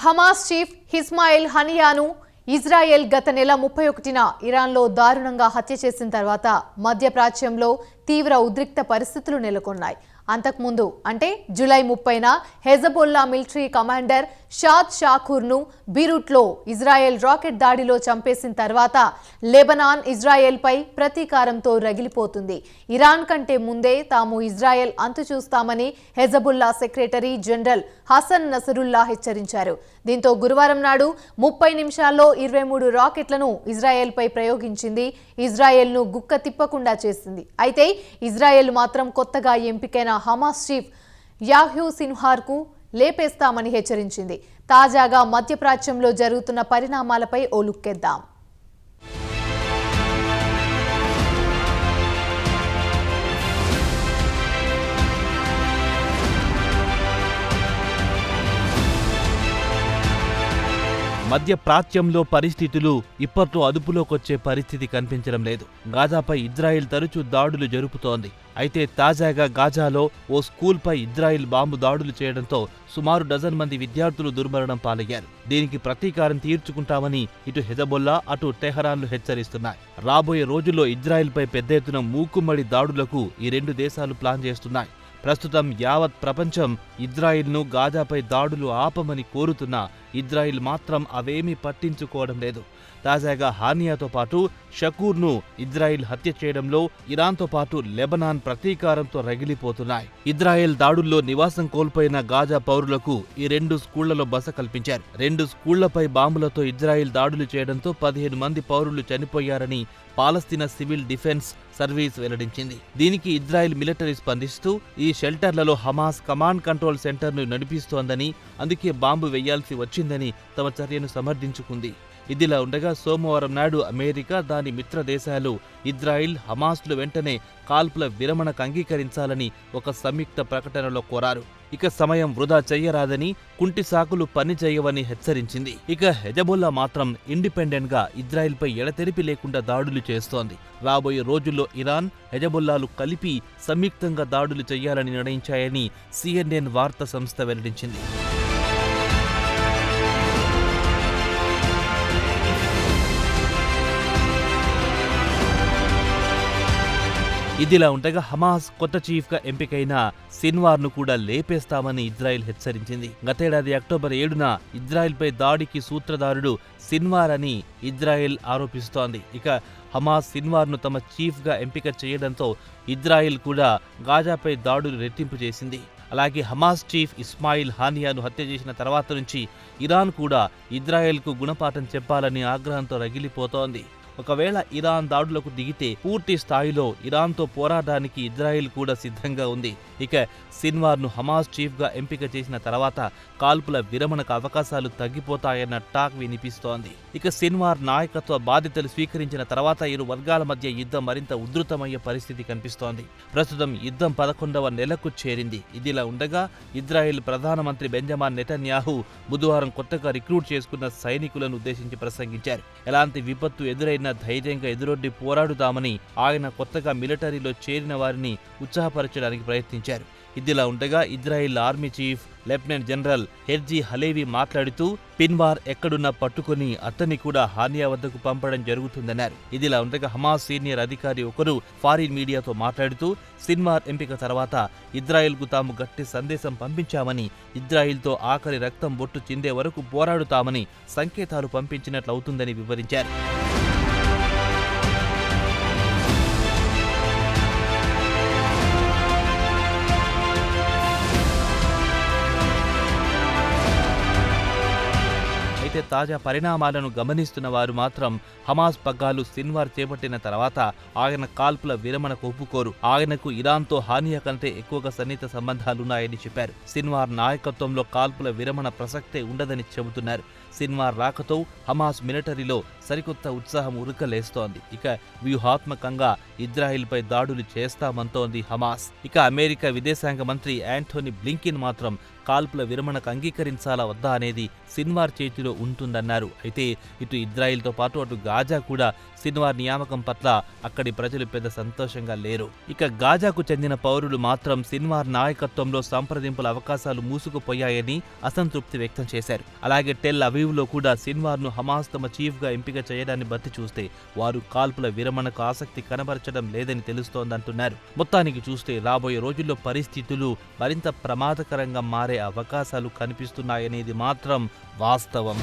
Hamas chief Ismail హనియాను Israel గత నెల ముప్పై ఒకటిన ఇరాన్లో దారుణంగా హత్య చేసిన తర్వాత మధ్యప్రాచ్యంలో తీవ్ర ఉద్రిక్త పరిస్థితులు నెలకొన్నాయి. అంతకుముందు అంటే జూలై ముప్పైన హెజబొల్లా మిలిటరీ కమాండర్ షాద్ షాఖూర్ను బీరూట్లో ఇజ్రాయెల్ రాకెట్ దాడిలో చంపేసిన తర్వాత లెబనాన్ ఇజ్రాయెల్పై ప్రతీకారంతో రగిలిపోతుంది. ఇరాన్ కంటే ముందే తాము ఇజ్రాయెల్ అంతు చూస్తామని Hezbollah secretary general Hassan Nasrallah హెచ్చరించారు. దీంతో గురువారం నాడు ముప్పై నిమిషాల్లో ఇరవై మూడు రాకెట్లను ఇజ్రాయెల్పై ప్రయోగించింది. ఇజ్రాయెల్ను గుక్క తిప్పకుండా చేసింది. అయితే ఇజ్రాయెల్ మాత్రం కొత్తగా ఎంపికైన హమాస్ చీఫ్ యాహ్యూ సిన్హార్కు లేపేస్తామని హెచ్చరించింది. తాజాగా మధ్యప్రాచ్యంలో జరుగుతున్న పరిణామాలపై ఓ లుక్కేద్దాం. ప్రాచ్యంలో పరిస్థితులు ఇప్పట్లో అదుపులోకొచ్చే పరిస్థితి కనిపించడం లేదు. గాజాపై ఇజ్రాయిల్ తరచూ దాడులు జరుపుతోంది. అయితే తాజాగా గాజాలో ఓ స్కూల్పై ఇజ్రాయిల్ బాంబు దాడులు చేయడంతో సుమారు డజన్ మంది విద్యార్థులు దుర్మరణం పాలయ్యారు. దీనికి ప్రతీకారం తీర్చుకుంటామని ఇటు హెజబొల్లా అటు టెహరాన్లు హెచ్చరిస్తున్నాయి. రాబోయే రోజుల్లో ఇజ్రాయిల్పై పెద్ద ఎత్తున మూకుమ్మడి దాడులకు ఈ రెండు దేశాలు ప్లాన్ చేస్తున్నాయి. ప్రస్తుతం యావత్ ప్రపంచం ఇజ్రాయిల్ను గాజాపై దాడులు ఆపమని కోరుతున్నా ఇజ్రాయిల్ మాత్రం అవేమీ పట్టించుకోవడం లేదు. తాజాగా హానియాతో పాటు షకూర్ను ఇజ్రాయిల్ హత్య చేయడంలో ఇరాన్తో పాటు లెబనాన్ ప్రతీకారంతో రగిలిపోతున్నాయి. ఇజ్రాయెల్ దాడుల్లో నివాసం కోల్పోయిన గాజా పౌరులకు ఈ రెండు స్కూళ్ళలో బస కల్పించారు. రెండు స్కూళ్ళపై బాంబులతో ఇజ్రాయిల్ దాడులు చేయడంతో పదిహేను మంది పౌరులు చనిపోయారని పాలస్తీనా సివిల్ డిఫెన్స్ సర్వీస్ వెల్లడించింది. దీనికి ఇజ్రాయెల్ మిలిటరీ స్పందిస్తూ ఈ షెల్టర్లలో హమాస్ కమాండ్ కంట్రోల్ సెంటర్ను నడిపిస్తోందని అందుకే బాంబు వేయాల్సి వచ్చిందని తమ చర్యను సమర్థించుకుంది. ఇదిలా ఉండగా సోమవారం నాడు అమెరికా దాని మిత్ర దేశాలు ఇజ్రాయిల్ హమాస్లు వెంటనే కాల్పుల విరమణకు అంగీకరించాలని ఒక సంయుక్త ప్రకటనలో కోరారు. ఇక సమయం వృధా చెయ్యరాదని కుంటి సాకులు పని చేయవని హెచ్చరించింది. ఇక హెజబుల్లా మాత్రం ఇండిపెండెంట్గా ఇజ్రాయిల్పై ఎడతెరిపి లేకుండా దాడులు చేస్తోంది. రాబోయే రోజుల్లో ఇరాన్ హెజబుల్లాలు కలిపి సంయుక్తంగా దాడులు చేయాలని నిర్ణయించాయని సిఎన్ఎన్ వార్తా సంస్థ వెల్లడించింది. ఇదిలా ఉండగా హమాస్ కొత్త చీఫ్గా ఎంపికైన సిన్వార్ను కూడా లేపేస్తామని ఇజ్రాయెల్ హెచ్చరించింది. గతేడాది అక్టోబర్ ఏడున ఇజ్రాయెల్ పై దాడికి సూత్రధారుడు సిన్వార్ అని ఇజ్రాయెల్ ఆరోపిస్తోంది. ఇక హమాస్ సిన్వార్ను తమ చీఫ్గా ఎంపిక చేయడంతో ఇజ్రాయెల్ కూడా గాజాపై దాడులు రెట్టింపు చేసింది. అలాగే హమాస్ చీఫ్ ఇస్మాయిల్ హానియాను హత్య చేసిన తర్వాత నుంచి ఇరాన్ కూడా ఇజ్రాయెల్కు గుణపాఠం చెప్పాలని ఆగ్రహంతో రగిలిపోతోంది. ఒకవేళ ఇరాన్ దాడులకు దిగితే పూర్తి స్థాయిలో ఇరాన్తో పోరాటానికి ఇజ్రాయిల్ కూడా సిద్ధంగా ఉంది. ఇక సిన్వార్ను హమాస్ చీఫ్గా ఎంపిక చేసిన తర్వాత కాల్పుల విరమణకు అవకాశాలు తగ్గిపోతాయన్న టాక్ వినిపిస్తోంది. ఇక సిన్వార్ నాయకత్వ బాధ్యతలు స్వీకరించిన తర్వాత ఇరు వర్గాల మధ్య యుద్ధం మరింత ఉధృతమయ్యే పరిస్థితి కనిపిస్తోంది. ప్రస్తుతం యుద్ధం పదకొండవ నెలకు చేరింది. ఇదిలా ఉండగా ఇజ్రాయెల్ ప్రధానమంత్రి బెంజమాన్ నెటన్యాహు బుధవారం కొత్తగా రిక్రూట్ చేసుకున్న సైనికులను ఉద్దేశించి ప్రసంగించారు. ఎలాంటి విపత్తు ఎదురైన ధైర్యంగా ఎదురొడ్డి పోరాడుతామని ఆయన కొత్తగా మిలిటరీలో చేరిన వారిని ఉత్సాహపరచడానికి ప్రయత్నించారు. ఇదిలా ఉండగా Israel army chief lieutenant general Herzi Halevi మాట్లాడుతూ పిన్వార్ ఎక్కడున్నా పట్టుకుని అతన్ని కూడా హానియా వద్దకు పంపడం జరుగుతుందన్నారు. ఇదిలా ఉండగా హమాస్ సీనియర్ అధికారి ఒకరు ఫారిన్ మీడియాతో మాట్లాడుతూ సిన్వార్ ఎంపిక తర్వాత ఇజ్రాయెల్కు తాము గట్టి సందేశం పంపించామని ఇజ్రాయిల్తో ఆఖరి రక్తం బొట్టు చిందే వరకు పోరాడుతామని సంకేతాలు పంపించినట్లవుతుందని వివరించారు. తాజా పరిణామాలను గమనిస్తున్న వారు మాత్రం హమాస్ పగ్గాలు సిన్వార్ చేపట్టిన తర్వాత ఆయన కాల్పుల విరమణకు ఒప్పుకోరు. ఆయనకు ఇరాన్తో హానియా కంటే ఎక్కువగా సన్నిహిత సంబంధాలున్నాయని చెప్పారు. సిన్వార్ నాయకత్వంలో కాల్పుల విరమణ ప్రసక్తే ఉండదని చెబుతున్నారు. సిన్వార్ రాకతో హమాస్ మిలిటరీలో సరికొత్త ఉత్సాహం ఉరకలేస్తోంది. ఇక వ్యూహాత్మకంగా ఇజ్రాయిల్పై దాడులు చేస్తామంటోంది హమాస్. ఇక అమెరికా విదేశాంగ మంత్రి యాంటోనీ బ్లింకిన్ మాత్రం కాల్పుల విరమణకు అంగీకరించాలా వద్దా అనేది సిన్వార్ చేతిలో ఉంటుందన్నారు. అయితే ఇటు ఇజ్రాయిల్తో పాటు అటు గాజా కూడా సిన్వార్ నియామకం పట్ల అక్కడి ప్రజలు పెద్ద సంతోషంగా లేరు. ఇక గాజాకు చెందిన పౌరులు మాత్రం సిన్వార్ నాయకత్వంలో సంప్రదింపుల అవకాశాలు మూసుకుపోయాయని అసంతృప్తి వ్యక్తం చేశారు. అలాగే టెల్ అవీవ్లో కూడా సిన్వార్ను హమాస్ తమ చీఫ్గా ఎంపిక చేయడాన్ని బట్టి చూస్తే వారు కాల్పుల విరమణకు ఆసక్తి కనబరచడం లేదని తెలుస్తోందంటున్నారు. మొత్తానికి చూస్తే రాబోయే రోజుల్లో పరిస్థితులు మరింత ప్రమాదకరంగా మారే అవకాశాలు కనిపిస్తున్నాయనేది మాత్రం వాస్తవం.